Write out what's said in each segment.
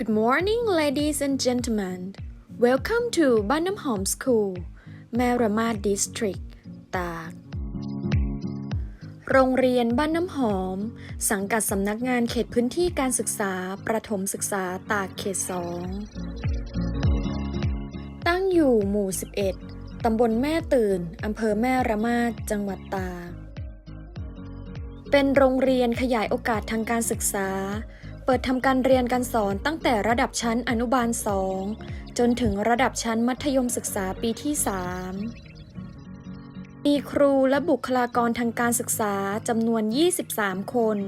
Good morning, ladies and gentlemen. Welcome to Banam Home School, Marama District, ตาก โรงเรียนบ้านน้ำหอม สังกัดสำนักงานเขตพื้นที่การศึกษา ประถมศึกษาตากเขต 2 ตั้งอยู่หมู่ 11 ตำบลแม่ตื่น อำเภอแม่ระมาด จังหวัดตาก เป็นโรงเรียนขยายโอกาสทางการศึกษา เปิดทำการเรียนการสอนตั้งแต่ระดับชั้นอนุบาล 2 จนถึงระดับชั้นมัธยมศึกษาปีที่ 3 มีครูและบุคลากรทางการศึกษาจำนวน 23 คน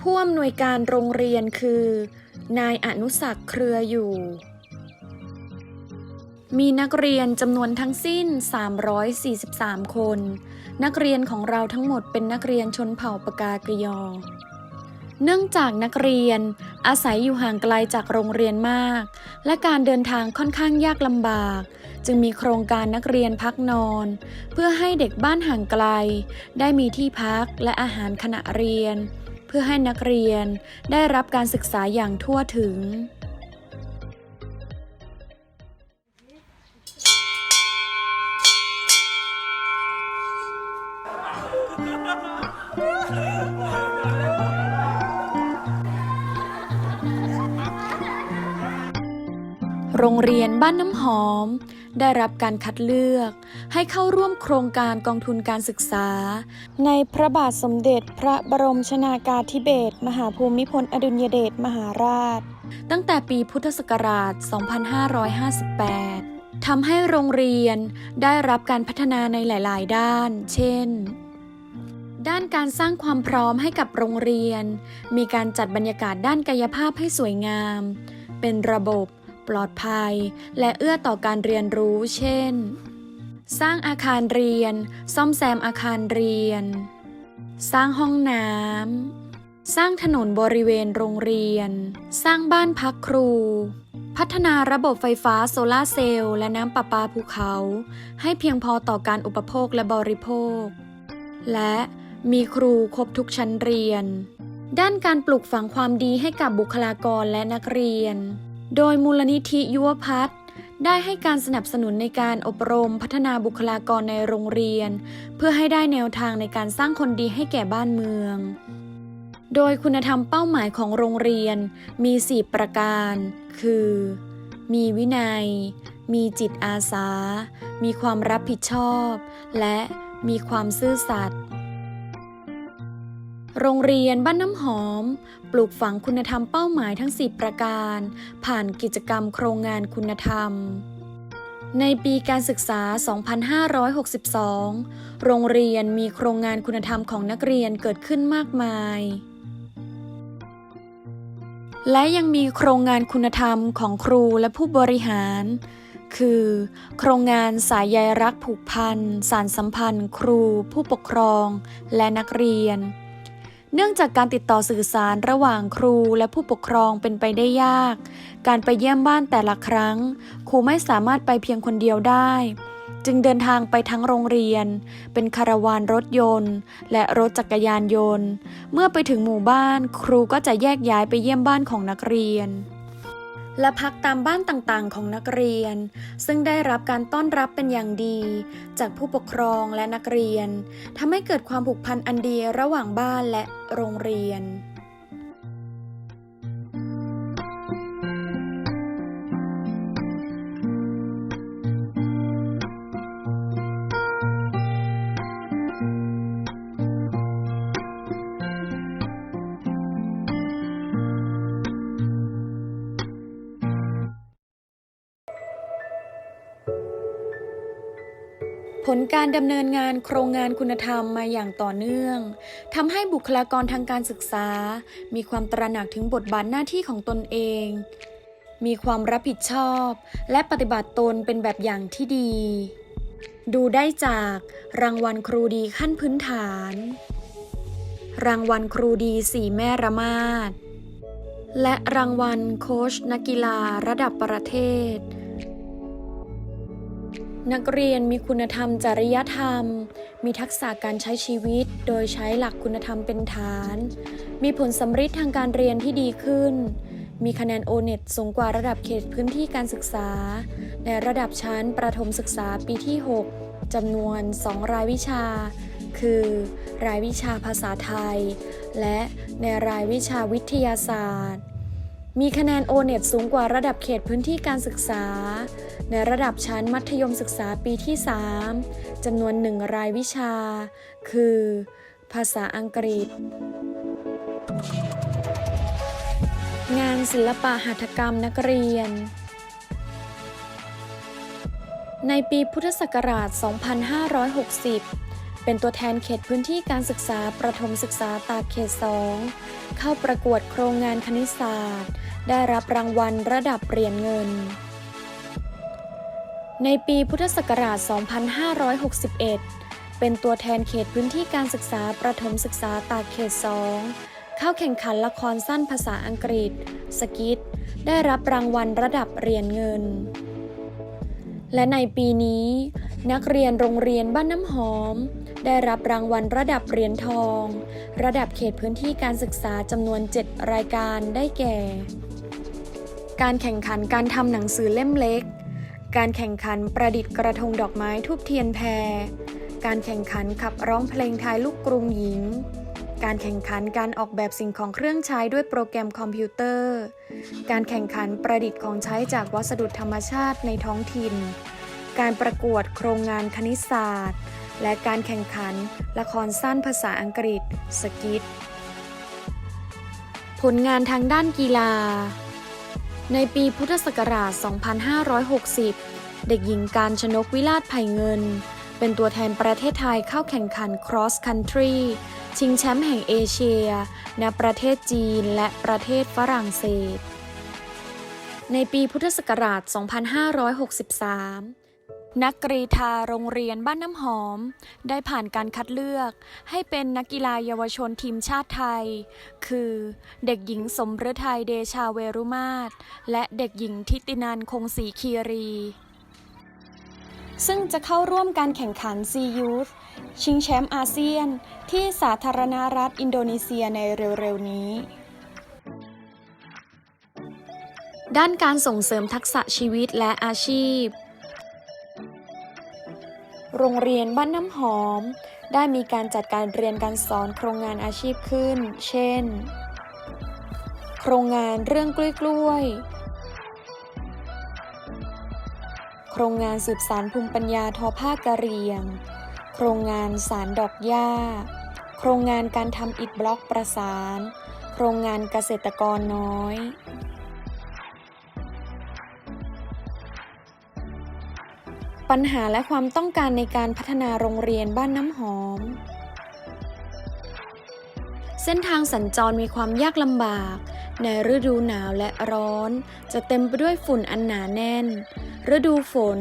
ผู้อำนวยการโรงเรียนคือ นายอนุสักดิ์เครืออยู่ มีนักเรียนจำนวนทั้งสิ้น 343 คน นักเรียนของเราทั้งหมดเป็นนักเรียนชนเผ่าปากากยอ เนื่องจากนักเรียน อาศัยอยู่ห่างไกลจากโรงเรียนมาก และการเดินทางค่อนข้างยากลำบาก จึงมีโครงการนักเรียนพักนอน เพื่อให้เด็กบ้านห่างไกล ได้มีที่พักและอาหารขณะเรียน เพื่อให้นักเรียนได้รับการศึกษาอย่างทั่วถึง โรงเรียนบ้านน้ำหอม ได้รับการคัดเลือกให้เข้าร่วมโครงการกองทุนการศึกษา ในพระบาทสมเด็จพระบรมชนากาธิเบศรมหาภูมิพลอดุลยเดชมหาราช ตั้งแต่ปีพุทธศักราช 2558 ทำให้โรงเรียนได้รับการพัฒนาในหลาย ๆ ด้าน เช่นด้านการสร้างความพร้อมให้กับโรงเรียน มีการจัดบรรยากาศด้านกายภาพให้สวยงาม เป็นระบบ ปลอดภัย และเอื้อต่อการเรียนรู้เช่น สร้างอาคารเรียน ซ่อมแซมอาคารเรียน สร้างห้องน้ำ สร้างถนนบริเวณโรงเรียน สร้างบ้านพักครู พัฒนาระบบไฟฟ้าโซลาเซลล์และน้ำประปาภูเขา ให้เพียงพอต่อการอุปโภคและบริโภค และมีครูครบทุกชั้นเรียน ด้านการปลูกฝังความดีให้กับบุคลากรและนักเรียน โดยมูลนิธิยุวพัฒน์ได้ให้การสนับสนุนในการอบรมพัฒนาบุคลากรในโรงเรียน เพื่อให้ได้แนวทางในการสร้างคนดีให้แก่บ้านเมือง โดยคุณธรรมเป้าหมายของโรงเรียนมี 4 ประการ คือ มีวินัย มีจิตอาสา มีความรับผิดชอบ และมีความซื่อสัตย์ โรงเรียนบ้านน้ำหอม ปลูกฝังคุณธรรมเป้าหมายทั้ง4ประการ ผ่านกิจกรรมโครงงานคุณธรรม ในปีการศึกษา 2562 โรงเรียนมีโครงงานคุณธรรมของนักเรียนเกิดขึ้นมากมาย และยังมีโครงงานคุณธรรมของครูและผู้บริหาร คือ โครงงานสายใยรักผูกพัน สารสัมพันธ์ ครู ผู้ปกครอง และนักเรียน เนื่องจากการติดต่อสื่อสารระหว่างครูและผู้ปกครองเป็นไปได้ยาก การไปเยี่ยมบ้านแต่ละครั้ง ครูไม่สามารถไปเพียงคนเดียวได้ จึงเดินทางไปทั้งโรงเรียน เป็นคาราวานรถยนต์ และรถจักรยานยนต์ เมื่อไปถึงหมู่บ้าน ครูก็จะแยกย้ายไปเยี่ยมบ้านของนักเรียน และพักตามบ้านต่างๆ ของนักเรียน ซึ่งได้รับการต้อนรับเป็นอย่างดี จากผู้ปกครองและนักเรียนทำให้เกิดความผูกพันอันดีระหว่างบ้านและโรงเรียน ลการดำเนินงานโครงงานคุณธรรมมาอย่างต่อเนื่องทำให้บุคลากรทางการศึกษา มีความตระหนักถึงบทบาทหน้าที่ของตนเอง มีความรับผิดชอบ และปฏิบัติตนเป็นแบบอย่างที่ดี ดูได้จากรางวัลครูดีขั้นพื้นฐาน รางวัลครูดีสี่แม่ระมาดและรางวัลโค้ชนักกีฬาระดับประเทศ นักเรียนมีคุณธรรมจริยธรรม มีทักษะการใช้ชีวิต โดยใช้หลักคุณธรรมเป็นฐาน มีผลสำฤทธิ์ทางการเรียนที่ดีขึ้น มีคะแนน O-NET สูงกว่าระดับเขตพื้นที่การศึกษา ในระดับชั้นประถมศึกษาปีที่ 6 จำนวน 2 รายวิชา คือ รายวิชาภาษาไทย และในรายวิชาวิทยาศาสตร์ มีคะแนน O-NET สูงกว่าระดับเขตพื้นที่การศึกษา ในระดับชั้นมัธยมศึกษาปีที่ 3จำนวน1รายวิชา คือ ภาษาอังกฤษ งานศิลปะหัตถกรรมนักเรียน ในปีพุทธศักราช 2560 เป็นตัวแทนเขตพื้นที่การศึกษาประถมศึกษาตากเขต 2 เข้าประกวดโครงงานคณิตศาสตร์ ได้รับรางวัลระดับเหรียญเงิน ในปีพุทธศักราช 2561 เป็นตัวแทนเขตพื้นที่การศึกษาประถมศึกษาตากเขต 2 เข้าแข่งขันละครสั้นภาษาอังกฤษ สกิทได้รับรางวัลระดับเหรียญเงิน และในปีนี้ นักเรียนโรงเรียนบ้านน้ำหอม ได้รับรางวัลระดับเหรียญทอง ระดับเขตพื้นที่การศึกษาจำนวน 7 รายการได้แก่ การแข่งขันการทำหนังสือเล่มเล็ก การแข่งขันประดิษฐ์กระทงดอกไม้ทูบเทียนแพร การแข่งขันขับร้องเพลงไทยลูกกรุงหญิง การแข่งขันการออกแบบสิ่งของเครื่องใช้ด้วยโปรแกรมคอมพิวเตอร์ การแข่งขันประดิษฐ์ของใช้จากวัสดุธรรมชาติในท้องถิ่น การประกวดโครงงานคณิตศาสตร์ และการแข่งขันละครสั้นภาษาอังกฤษสกิทผลงานทางด้านกีฬา ในปีพุทธศักราช 2560 เด็กหญิงการชนกวิลาศไผ่เงิน เป็นตัวแทนประเทศไทยเข้าแข่งขัน Cross Country ชิงแชมป์แห่งเอเชีย ณ ประเทศจีนและประเทศฝรั่งเศส ในปีพุทธศักราช 2563 นักกรีธาโรงเรียนบ้านน้ำหอม ได้ผ่านการคัดเลือก ให้เป็นนักกีฬาเยาวชนทีมชาติไทย คือเด็กหญิงสมฤทัยเดชาเวรุมาศและเด็กหญิงทิตินันคงศรีคีรี ซึ่งจะเข้าร่วมการแข่งขันซียูธชิงแชมป์อาเซียน ที่สาธารณรัฐอินโดนีเซียในเร็วๆนี้ด้านการส่งเสริมทักษะชีวิตและอาชีพ โรงเรียนบ้านน้ำหอม ได้มีการจัดการเรียนการสอนโครงงานอาชีพขึ้น เช่น โครงงานเรื่องกล้วยกล้วย โครงงานสืบสารภูมิปัญญาทอผ้ากะเหรี่ยง โครงงานสารดอกหญ้า โครงงานการทำอิฐบล็อกประสาน โครงงานเกษตรกรน้อย ปัญหาและความต้องการในการพัฒนาโรงเรียนบ้านน้ำหอม เส้นทางสัญจรมีความยากลำบาก ในฤดูหนาวและร้อน จะเต็มไปด้วยฝุ่นอันหนาแน่น ฤดูฝน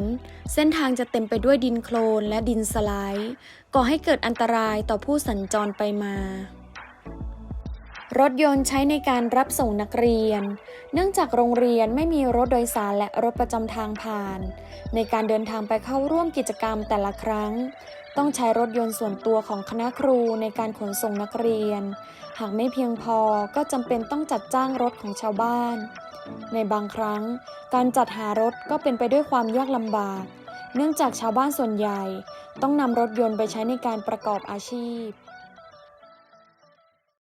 เส้นทางจะเต็มไปด้วยดินโคลนและดินสไลด์ ก่อให้เกิดอันตรายต่อผู้สัญจรไปมา รถยนต์ใช้ในการรับส่งนักเรียน เนื่องจากโรงเรียนไม่มีรถโดยสารและรถประจำทางผ่าน ในการเดินทางไปเข้าร่วมกิจกรรมแต่ละครั้ง ต้องใช้รถยนต์ส่วนตัวของคณะครูในการขนส่งนักเรียน หากไม่เพียงพอก็จำเป็นต้องจัดจ้างรถของชาวบ้าน ในบางครั้ง การจัดหารถก็เป็นไปด้วยความยากลำบาก เนื่องจากชาวบ้านส่วนใหญ่ ต้องนำรถยนต์ไปใช้ในการประกอบอาชีพ